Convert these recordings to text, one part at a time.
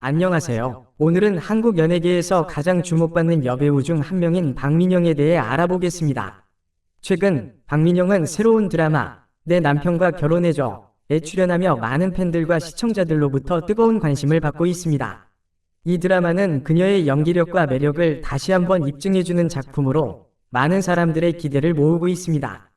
안녕하세요. 오늘은 한국 연예계에서 가장 주목받는 여배우 중 한 명인 박민영에 대해 알아보겠습니다. 최근 박민영은 새로운 드라마 내 남편과 결혼해줘에 출연하며 많은 팬들과 시청자들로부터 뜨거운 관심을 받고 있습니다. 이 드라마는 그녀의 연기력과 매력을 다시 한번 입증해주는 작품으로 많은 사람들의 기대를 모으고 있습니다.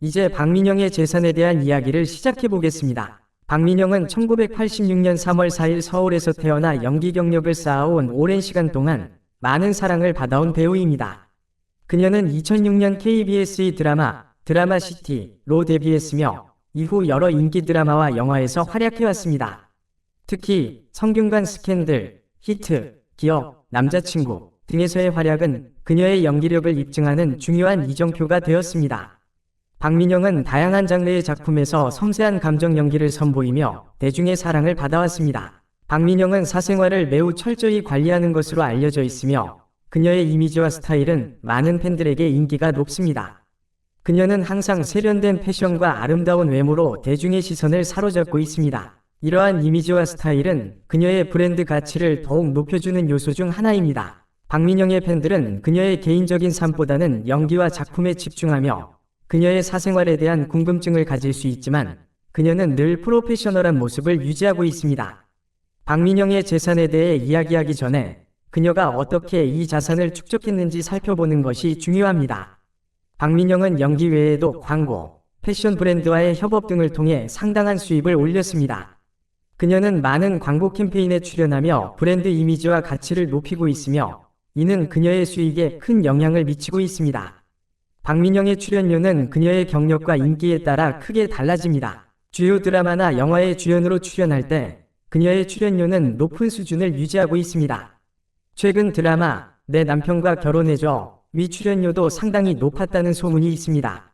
이제 박민영의 재산에 대한 이야기를 시작해 보겠습니다. 박민영은 1986년 3월 4일 서울에서 태어나 연기 경력을 쌓아온 오랜 시간 동안 많은 사랑을 받아온 배우입니다. 그녀는 2006년 KBS의 드라마 드라마 시티로 데뷔했으며 이후 여러 인기 드라마와 영화에서 활약해왔습니다. 특히 성균관 스캔들, 히트, 기억, 남자친구 등에서의 활약은 그녀의 연기력을 입증하는 중요한 이정표가 되었습니다. 박민영은 다양한 장르의 작품에서 섬세한 감정 연기를 선보이며 대중의 사랑을 받아왔습니다. 박민영은 사생활을 매우 철저히 관리하는 것으로 알려져 있으며 그녀의 이미지와 스타일은 많은 팬들에게 인기가 높습니다. 그녀는 항상 세련된 패션과 아름다운 외모로 대중의 시선을 사로잡고 있습니다. 이러한 이미지와 스타일은 그녀의 브랜드 가치를 더욱 높여주는 요소 중 하나입니다. 박민영의 팬들은 그녀의 개인적인 삶보다는 연기와 작품에 집중하며 그녀의 사생활에 대한 궁금증을 가질 수 있지만 그녀는 늘 프로페셔널한 모습을 유지하고 있습니다. 박민영의 재산에 대해 이야기하기 전에 그녀가 어떻게 이 자산을 축적했는지 살펴보는 것이 중요합니다. 박민영은 연기 외에도 광고, 패션 브랜드와의 협업 등을 통해 상당한 수입을 올렸습니다. 그녀는 많은 광고 캠페인에 출연하며 브랜드 이미지와 가치를 높이고 있으며 이는 그녀의 수익에 큰 영향을 미치고 있습니다. 박민영의 출연료는 그녀의 경력과 인기에 따라 크게 달라집니다. 주요 드라마나 영화에 주연으로 출연할 때 그녀의 출연료는 높은 수준을 유지하고 있습니다. 최근 드라마 내 남편과 결혼해줘 위 출연료도 상당히 높았다는 소문이 있습니다.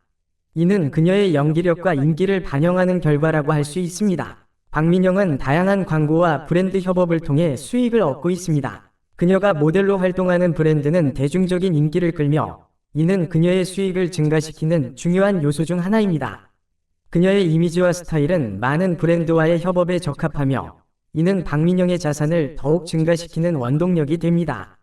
이는 그녀의 연기력과 인기를 반영하는 결과라고 할 수 있습니다. 박민영은 다양한 광고와 브랜드 협업을 통해 수익을 얻고 있습니다. 그녀가 모델로 활동하는 브랜드는 대중적인 인기를 끌며 이는 그녀의 수익을 증가시키는 중요한 요소 중 하나입니다. 그녀의 이미지와 스타일은 많은 브랜드와의 협업에 적합하며 이는 박민영의 자산을 더욱 증가시키는 원동력이 됩니다.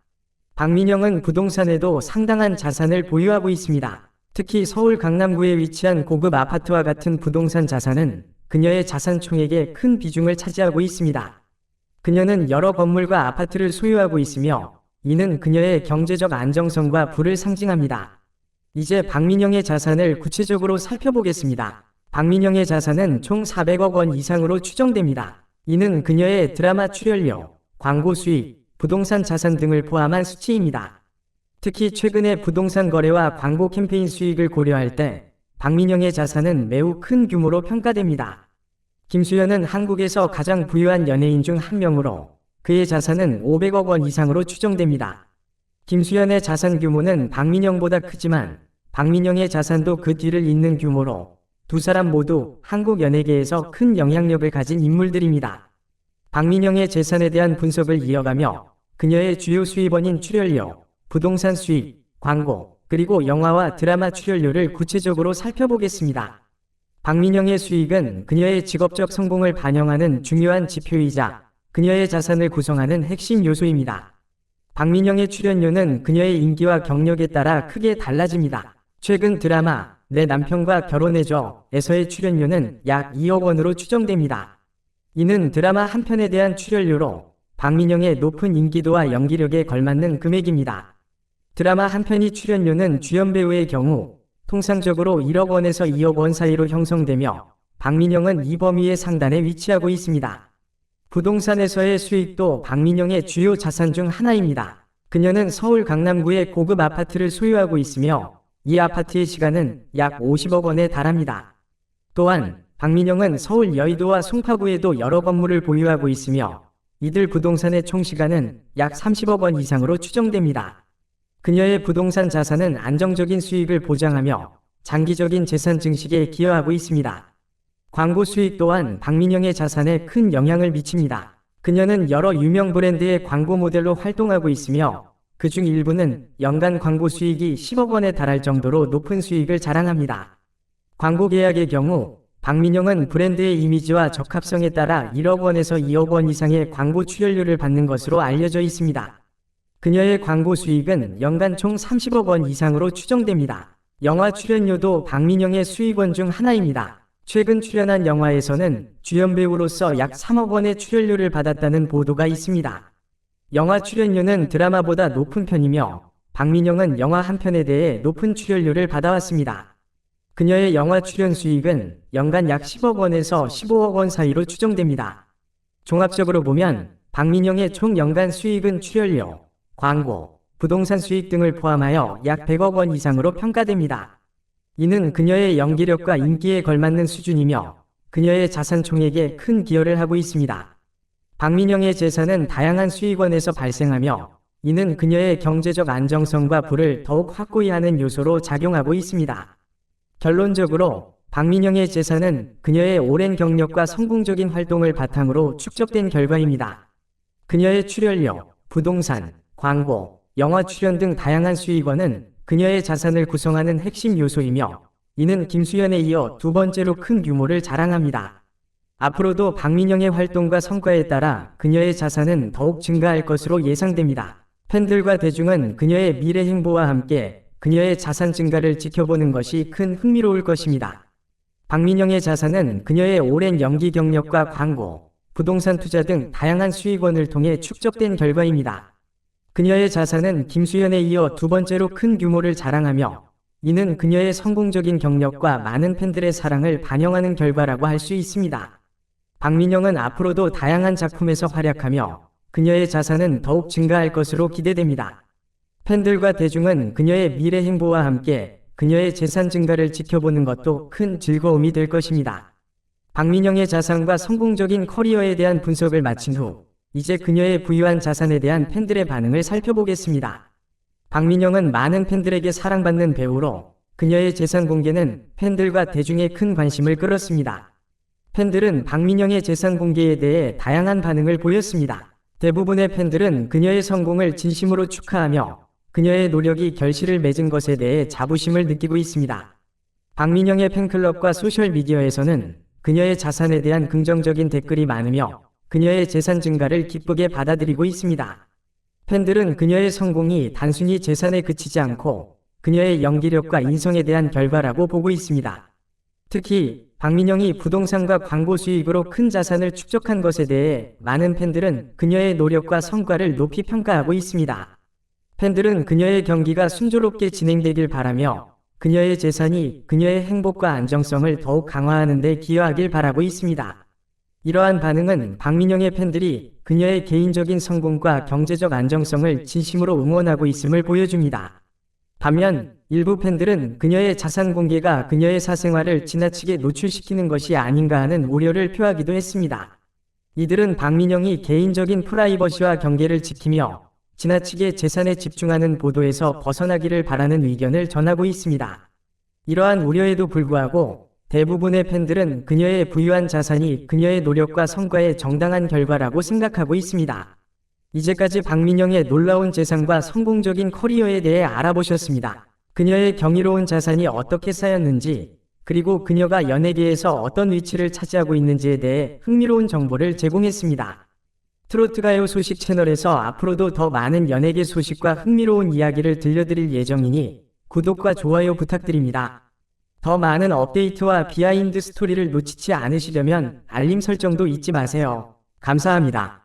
박민영은 부동산에도 상당한 자산을 보유하고 있습니다. 특히 서울 강남구에 위치한 고급 아파트와 같은 부동산 자산은 그녀의 자산 총액의 큰 비중을 차지하고 있습니다. 그녀는 여러 건물과 아파트를 소유하고 있으며 이는 그녀의 경제적 안정성과 부를 상징합니다. 이제 박민영의 자산을 구체적으로 살펴보겠습니다. 박민영의 자산은 총 400억 원 이상으로 추정됩니다. 이는 그녀의 드라마 출연료, 광고 수익, 부동산 자산 등을 포함한 수치입니다. 특히 최근의 부동산 거래와 광고 캠페인 수익을 고려할 때 박민영의 자산은 매우 큰 규모로 평가됩니다. 김수현은 한국에서 가장 부유한 연예인 중 한 명으로 그의 자산은 500억 원 이상으로 추정됩니다. 김수현의 자산 규모는 박민영보다 크지만 박민영의 자산도 그 뒤를 잇는 규모로 두 사람 모두 한국 연예계에서 큰 영향력을 가진 인물들입니다. 박민영의 재산에 대한 분석을 이어가며 그녀의 주요 수입원인 출연료, 부동산 수입, 광고, 그리고 영화와 드라마 출연료를 구체적으로 살펴보겠습니다. 박민영의 수익은 그녀의 직업적 성공을 반영하는 중요한 지표이자 그녀의 자산을 구성하는 핵심 요소입니다. 박민영의 출연료는 그녀의 인기와 경력에 따라 크게 달라집니다. 최근 드라마 내 남편과 결혼해줘 에서의 출연료는 약 2억 원으로 추정됩니다. 이는 드라마 한 편에 대한 출연료로 박민영의 높은 인기도와 연기력에 걸맞는 금액입니다. 드라마 한 편이 출연료는 주연 배우의 경우 통상적으로 1억 원에서 2억 원 사이로 형성되며 박민영은 이 범위의 상단에 위치하고 있습니다. 부동산에서의 수익도 박민영의 주요 자산 중 하나입니다. 그녀는 서울 강남구의 고급 아파트를 소유하고 있으며 이 아파트의 시간은 약 50억 원에 달합니다. 또한 박민영은 서울 여의도와 송파구에도 여러 건물을 보유하고 있으며 이들 부동산의 총 시간은 약 30억 원 이상으로 추정됩니다. 그녀의 부동산 자산은 안정적인 수익을 보장하며 장기적인 재산 증식에 기여하고 있습니다. 광고 수익 또한 박민영의 자산에 큰 영향을 미칩니다. 그녀는 여러 유명 브랜드의 광고 모델로 활동하고 있으며 그 중 일부는 연간 광고 수익이 10억 원에 달할 정도로 높은 수익을 자랑합니다. 광고 계약의 경우 박민영은 브랜드의 이미지와 적합성에 따라 1억 원에서 2억 원 이상의 광고 출연료를 받는 것으로 알려져 있습니다. 그녀의 광고 수익은 연간 총 30억 원 이상으로 추정됩니다. 영화 출연료도 박민영의 수익원 중 하나입니다. 최근 출연한 영화에서는 주연 배우로서 약 3억 원의 출연료를 받았다는 보도가 있습니다. 영화 출연료는 드라마보다 높은 편이며 박민영은 영화 한 편에 대해 높은 출연료를 받아왔습니다. 그녀의 영화 출연 수익은 연간 약 10억 원에서 15억 원 사이로 추정됩니다. 종합적으로 보면 박민영의 총 연간 수익은 출연료, 광고, 부동산 수익 등을 포함하여 약 100억 원 이상으로 평가됩니다. 이는 그녀의 연기력과 인기에 걸맞는 수준이며 그녀의 자산 총액에 큰 기여를 하고 있습니다. 박민영의 재산은 다양한 수익원에서 발생하며 이는 그녀의 경제적 안정성과 부를 더욱 확고히 하는 요소로 작용하고 있습니다. 결론적으로 박민영의 재산은 그녀의 오랜 경력과 성공적인 활동을 바탕으로 축적된 결과입니다. 그녀의 출연료, 부동산, 광고, 영화 출연 등 다양한 수익원은 그녀의 자산을 구성하는 핵심 요소이며 이는 김수현에 이어 두 번째로 큰 규모를 자랑합니다. 앞으로도 박민영의 활동과 성과에 따라 그녀의 자산은 더욱 증가할 것으로 예상됩니다. 팬들과 대중은 그녀의 미래 행보와 함께 그녀의 자산 증가를 지켜보는 것이 큰 흥미로울 것입니다. 박민영의 자산은 그녀의 오랜 연기 경력과 광고, 부동산 투자 등 다양한 수익원을 통해 축적된 결과입니다. 그녀의 자산은 김수현에 이어 두 번째로 큰 규모를 자랑하며 이는 그녀의 성공적인 경력과 많은 팬들의 사랑을 반영하는 결과라고 할 수 있습니다. 박민영은 앞으로도 다양한 작품에서 활약하며 그녀의 자산은 더욱 증가할 것으로 기대됩니다. 팬들과 대중은 그녀의 미래 행보와 함께 그녀의 재산 증가를 지켜보는 것도 큰 즐거움이 될 것입니다. 박민영의 자산과 성공적인 커리어에 대한 분석을 마친 후 이제 그녀의 부유한 자산에 대한 팬들의 반응을 살펴보겠습니다. 박민영은 많은 팬들에게 사랑받는 배우로 그녀의 재산 공개는 팬들과 대중의 큰 관심을 끌었습니다. 팬들은 박민영의 재산 공개에 대해 다양한 반응을 보였습니다. 대부분의 팬들은 그녀의 성공을 진심으로 축하하며 그녀의 노력이 결실을 맺은 것에 대해 자부심을 느끼고 있습니다. 박민영의 팬클럽과 소셜미디어에서는 그녀의 자산에 대한 긍정적인 댓글이 많으며 그녀의 재산 증가를 기쁘게 받아들이고 있습니다. 팬들은 그녀의 성공이 단순히 재산에 그치지 않고 그녀의 연기력과 인성에 대한 결과라고 보고 있습니다. 특히 박민영이 부동산과 광고 수익으로 큰 자산을 축적한 것에 대해 많은 팬들은 그녀의 노력과 성과를 높이 평가하고 있습니다. 팬들은 그녀의 경기가 순조롭게 진행되길 바라며 그녀의 재산이 그녀의 행복과 안정성을 더욱 강화하는 데 기여하길 바라고 있습니다. 이러한 반응은 박민영의 팬들이 그녀의 개인적인 성공과 경제적 안정성을 진심으로 응원하고 있음을 보여줍니다. 반면 일부 팬들은 그녀의 자산 공개가 그녀의 사생활을 지나치게 노출시키는 것이 아닌가 하는 우려를 표하기도 했습니다. 이들은 박민영이 개인적인 프라이버시와 경계를 지키며 지나치게 재산에 집중하는 보도에서 벗어나기를 바라는 의견을 전하고 있습니다. 이러한 우려에도 불구하고 대부분의 팬들은 그녀의 부유한 자산이 그녀의 노력과 성과의 정당한 결과라고 생각하고 있습니다. 이제까지 박민영의 놀라운 재산과 성공적인 커리어에 대해 알아보셨습니다. 그녀의 경이로운 자산이 어떻게 쌓였는지, 그리고 그녀가 연예계에서 어떤 위치를 차지하고 있는지에 대해 흥미로운 정보를 제공했습니다. 트로트 가요 소식 채널에서 앞으로도 더 많은 연예계 소식과 흥미로운 이야기를 들려드릴 예정이니 구독과 좋아요 부탁드립니다. 더 많은 업데이트와 비하인드 스토리를 놓치지 않으시려면 알림 설정도 잊지 마세요. 감사합니다.